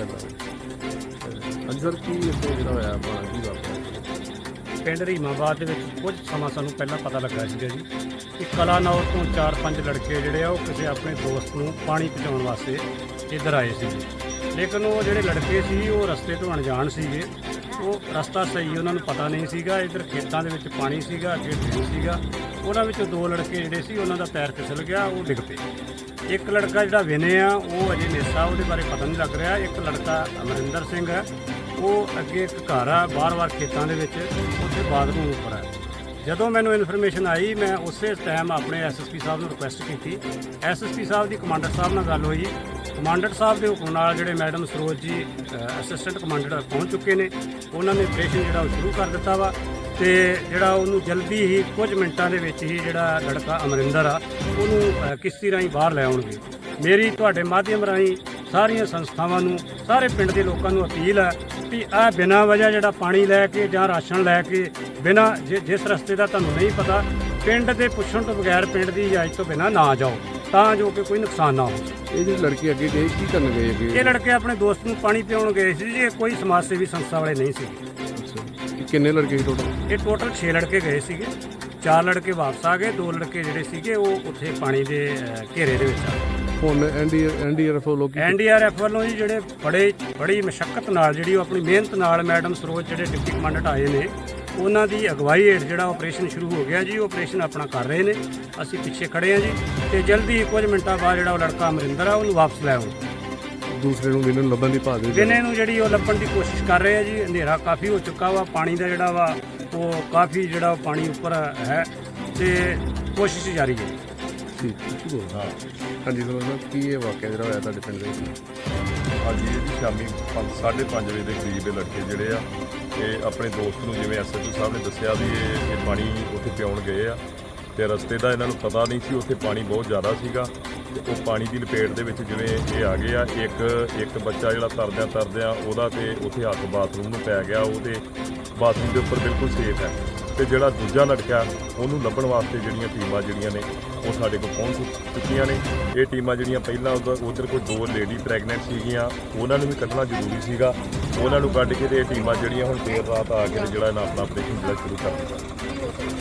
ਹਾਂਜੀ ਸਰ ਕੀ ਇੱਥੇ ਜਿਹੜਾ ਹੋਇਆ ਆਪਣਾ ਕੀ ਵਾਪਰਿਆ? ਪਿੰਡ ਰੀਮਾਬਾਦ ਦੇ ਵਿੱਚ ਕੁਝ ਸਮਾਂ ਸਾਨੂੰ ਪਹਿਲਾਂ ਪਤਾ ਲੱਗਾ ਸੀਗਾ ਜੀ ਕਿ ਕਲਾਨੌਰ ਤੋਂ ਚਾਰ ਪੰਜ ਲੜਕੇ ਜਿਹੜੇ ਆ ਉਹ ਕਿਸੇ ਆਪਣੇ ਦੋਸਤ ਨੂੰ ਪਾਣੀ ਪਹੁੰਚਾਉਣ ਵਾਸਤੇ ਇੱਧਰ ਆਏ ਸੀ ਲੇਕਿਨ ਉਹ ਜਿਹੜੇ ਲੜਕੇ ਸੀ, ਉਹ ਰਸਤੇ ਤੋਂ ਅਣਜਾਣ ਸੀਗੇ। ਉਹ ਰਸਤਾ ਸਹੀ ਉਹਨਾਂ ਨੂੰ ਪਤਾ ਨਹੀਂ ਸੀਗਾ। ਇੱਧਰ ਖੇਤਾਂ ਦੇ ਵਿੱਚ ਪਾਣੀ ਸੀਗਾ, ਅੱਗੇ ਢੇਰ ਸੀਗਾ। ਉਹਨਾਂ ਵਿੱਚੋਂ ਦੋ ਲੜਕੇ ਜਿਹੜੇ ਸੀ, ਉਹਨਾਂ ਦਾ ਪੈਰ ਫਿਸਲ ਗਿਆ, ਉਹ ਡਿੱਗ ਪਏ। ਇੱਕ ਲੜਕਾ ਜਿਹੜਾ ਵਿਨੇ ਆ, ਉਹ ਅਜੇ ਨੇਸਾ, ਉਹਦੇ ਬਾਰੇ ਪਤਾ ਨਹੀਂ ਲੱਗ ਰਿਹਾ। ਇੱਕ ਲੜਕਾ ਅਮਰਿੰਦਰ ਸਿੰਘ ਹੈ। ਉਹ ਅੱਗੇ ਇੱਕ ਘਰ ਆ ਬਾਰ-ਬਾਰ ਖੇਤਾਂ ਦੇ ਵਿੱਚ, ਉੱਥੇ ਬਾਥਰੂਮ ਉੱਪਰ ਹੈ ਜਦੋਂ ਮੈਨੂੰ ਇਨਫੋਰਮੇਸ਼ਨ ਆਈ, ਮੈਂ ਉਸੇ ਟਾਈਮ ਆਪਣੇ ਐਸਐਸਪੀ ਸਾਹਿਬ ਨੂੰ ਰਿਕੁਐਸਟ ਕੀਤੀ। ਐਸਐਸਪੀ ਸਾਹਿਬ ਦੀ ਕਮਾਂਡਰ ਸਾਹਿਬ ਨਾਲ ਗੱਲ ਹੋਈ। ਕਮਾਂਡਰ ਸਾਹਿਬ ਦੇ ਹੁਕਮ ਨਾਲ ਜਿਹੜੇ ਮੈਡਮ ਸਰੋਜ ਜੀ ਅਸਿਸਟੈਂਟ ਕਮਾਂਡਰ ਪਹੁੰਚ ਚੁੱਕੇ ਨੇ। ਉਹਨਾਂ ਨੇ ਆਪਰੇਸ਼ਨ ਜਿਹੜਾ ਉਹ ਸ਼ੁਰੂ ਕਰ ਦਿੱਤਾ ਵਾ। ਤੇ ਜਿਹੜਾ ਉਹਨੂੰ ਜਲਦੀ ਹੀ ਕੁਝ ਮਿੰਟਾਂ ਦੇ ਵਿੱਚ ਹੀ ਜਿਹੜਾ ਲੜਕਾ ਅਮਰਿੰਦਰ ਆ ਉਹਨੂੰ ਕਿਸ਼ਤੀ ਰਾਹੀਂ ਬਾਹਰ ਲੈ ਆਉਣਗੇ। ਮੇਰੀ ਤੁਹਾਡੇ ਮਾਧਿਅਮ ਰਾਹੀਂ ਸਾਰੀਆਂ ਸੰਸਥਾਵਾਂ ਨੂੰ ਸਾਰੇ ਪਿੰਡ ਦੇ ਲੋਕਾਂ ਨੂੰ ਅਪੀਲ ਹੈ ਵੀ ਆ ਬਿਨਾਂ ਵਜ੍ਹਾ ਜਿਹੜਾ ਪਾਣੀ ਲੈ ਕੇ ਜਾਂ ਰਾਸ਼ਨ ਲੈ ਕੇ ਬਿਨਾਂ ਜਿਸ ਰਸਤੇ ਦਾ ਤੁਹਾਨੂੰ ਨਹੀਂ ਪਤਾ ਪਿੰਡ ਦੇ ਪੁੱਛਣ ਤੋਂ ਬਗੈਰ ਪਿੰਡ ਦੀ ਇਜਾਜ਼ਤ ਤੋਂ ਬਿਨਾਂ ਨਾ ਜਾਓ ਤਾਂ ਜੋ ਕਿ ਕੋਈ ਨੁਕਸਾਨ ਨਾ ਹੋ ਇਹ ਜਿਹੜੀ ਲੜਕੀ ਅੱਗੇ ਗਈ ਕੀ ਕਰਨ ਗਏ ਅੱਗੇ? ਇਹ ਲੜਕੇ ਆਪਣੇ ਦੋਸਤ ਨੂੰ ਪਾਣੀ ਪਿਆਉਣ ਗਏ ਸੀ ਜੀ ਇਹ ਕੋਈ ਸਮਾਜ ਸੇਵੀ ਸੰਸਥਾ ਵਾਲੇ ਨਹੀਂ ਸੀ। ਕਿੰਨੇ ਲੜਕੇ ਸੀ ਟੋਟਲ ਇਹ ਟੋਟਲ 6 ਲੜਕੇ ਗਏ ਸੀਗੇ। ਚਾਰ ਲੜਕੇ ਵਾਪਸ ਆ ਗਏ ਦੋ ਲੜਕੇ ਜਿਹੜੇ ਸੀਗੇ ਉਹ ਉੱਥੇ ਪਾਣੀ ਦੇ ਅਹ, ਘੇਰੇ ਦੇ ਵਿੱਚ ਆ ਗਏ। ਹੁਣ ਐਨਡੀ ਐਨਡੀਆਰਐਫ ਵੱਲੋਂ ਕੀ ਐਨਡੀਆਰਐਫ ਵੱਲੋਂ ਜੀ ਜਿਹੜੇ ਬੜੇ ਬੜੀ ਮਸ਼ੱਕਤ ਨਾਲ ਜਿਹੜੀ ਉਹ ਆਪਣੀ ਮਿਹਨਤ ਨਾਲ ਮੈਡਮ ਸਰੋਜ ਜਿਹੜੇ ਡਿਪਟੀ ਕਮਾਂਡੈਂਟ ਆਏ ਨੇ ਉਹਨਾਂ ਦੀ ਅਗਵਾਈ ਹੇਠ ਜਿਹੜਾ ਆਪਰੇਸ਼ਨ ਸ਼ੁਰੂ ਹੋ ਗਿਆ ਜੀ ਉਹ ਆਪਰੇਸ਼ਨ ਆਪਣਾ ਕਰ ਰਹੇ ਨੇ। ਅਸੀਂ ਪਿੱਛੇ ਖੜੇ ਹਾਂ ਜੀ ਤੇ ਜਲਦੀ ਹੀ ਕੁਝ ਮਿੰਟਾਂ ਬਾਅਦ ਜਿਹੜਾ ਉਹ ਲੜਕਾ ਅਮਰਿੰਦਰ ਆ ਉਹਨੂੰ ਵਾਪਸ ਲੈ ਆਉਂ ਦੂਸਰੇ ਨੂੰ ਵਿਨਰ ਲੱਭਣ ਦੀ ਭਾਲ ਦੇ ਵਿੱਚ ਦਿਨੇ ਨੂੰ ਜਿਹੜੀ ਉਹ ਲੱਭਣ ਦੀ ਕੋਸ਼ਿਸ਼ ਕਰ ਰਹੇ ਆ ਜੀ ਹਨੇਰਾ ਕਾਫੀ ਹੋ ਚੁੱਕਾ ਵਾ ਪਾਣੀ ਦਾ ਜਿਹੜਾ ਵਾ ਉਹ ਕਾਫੀ ਜਿਹੜਾ ਪਾਣੀ ਉੱਪਰ ਹੈ ਤੇ ਕੋਸ਼ਿਸ਼ ਜਾਰੀ ਹੈ। ਠੀਕ ਕੀ ਬੋਲਦਾ ਹਾਂਜੀ ਸਰ ਸਾਹਿਬ ਕੀ ਇਹ ਵਾਕਿਆ ਜਿਹੜਾ ਹੋਇਆ ਤੁਹਾਡੇ ਪਿੰਡ ਦੇ ਵਿੱਚ? ਹਾਂਜੀ ਇਹ ਜੀ ਸ਼ਾਮੀ 5:30 ਵਜੇ ਦੇ ਕਰੀਬ ਇਹ ਲੜਕੇ ਜਿਹੜੇ ਆ ਇਹ ਆਪਣੇ ਦੋਸਤ ਨੂੰ ਜਿਵੇਂ ਐਸਐਚਓ ਸਾਹਿਬ ਨੇ ਦੱਸਿਆ ਵੀ ਇਹ ਇਹ ਪਾਣੀ ਉੱਥੇ ਪਿਆਉਣ ਗਏ ਆ। ਤੇ ਰਸਤੇ ਦਾ ਇਹਨਾਂ ਨੂੰ ਪਤਾ ਨਹੀਂ ਸੀ, ਉੱਥੇ ਪਾਣੀ ਬਹੁਤ ਜ਼ਿਆਦਾ ਸੀਗਾ ਤੇ ਉਹ ਪਾਣੀ ਦੀ ਲਪੇਟ ਦੇ ਵਿੱਚ ਜਿਵੇਂ ਇਹ ਆ ਗਏ ਆ, ਇੱਕ ਇੱਕ ਬੱਚਾ ਜਿਹੜਾ ਤਰਦਿਆਂ ਤਰਦਿਆਂ ਉਹਦਾ ਤੇ ਉੱਥੇ ਹੱਥ ਬਾਥਰੂਮ ਨੂੰ ਪੈ ਗਿਆ ਉਹਦੇ ਬਾਥਰੂਮ ਦੇ ਉੱਪਰ ਬਿਲਕੁਲ ਸੇਫ ਹੈ। ਤੇ ਜਿਹੜਾ ਦੂਜਾ ਲੜਕਾ, ਉਹਨੂੰ ਲੱਭਣ ਵਾਸਤੇ ਜਿਹੜੀਆਂ ਟੀਮਾਂ ਜਿਹੜੀਆਂ ਨੇ, ਉਹ ਸਾਡੇ ਕੋਲ ਪਹੁੰਚ ਚੁੱਕੀਆਂ ਨੇ। ਇਹ ਟੀਮਾਂ ਜਿਹੜੀਆਂ ਪਹਿਲਾਂ ਉਧਰ ਉਧਰ ਕੋਈ ਦੋ ਲੇਡੀ ਪ੍ਰੈਗਨੈਂਟ ਸੀਗੀਆਂ, ਉਹਨਾਂ ਨੂੰ ਵੀ ਕੱਢਣਾ ਜ਼ਰੂਰੀ ਸੀਗਾ। ਉਹਨਾਂ ਨੂੰ ਕੱਢ ਕੇ ਤੇ ਇਹ ਟੀਮਾਂ ਜਿਹੜੀਆਂ ਹੁਣ ਦੇਰ ਰਾਤ ਆ ਕੇ ਜਿਹੜਾ ਇਹਨਾਂ ਆਪਣਾ ਆਪਰੇਸ਼ਨ ਜਿਹੜਾ ਸ਼ੁਰੂ ਕਰ ਦਿੱਤਾ।